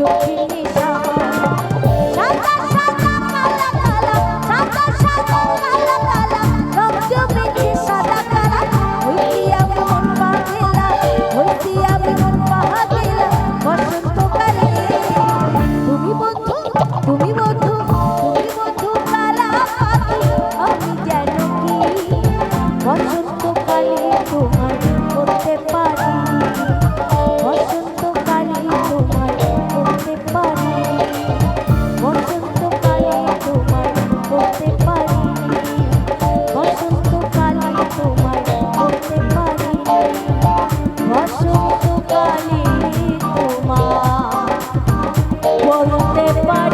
Thank you. volunteer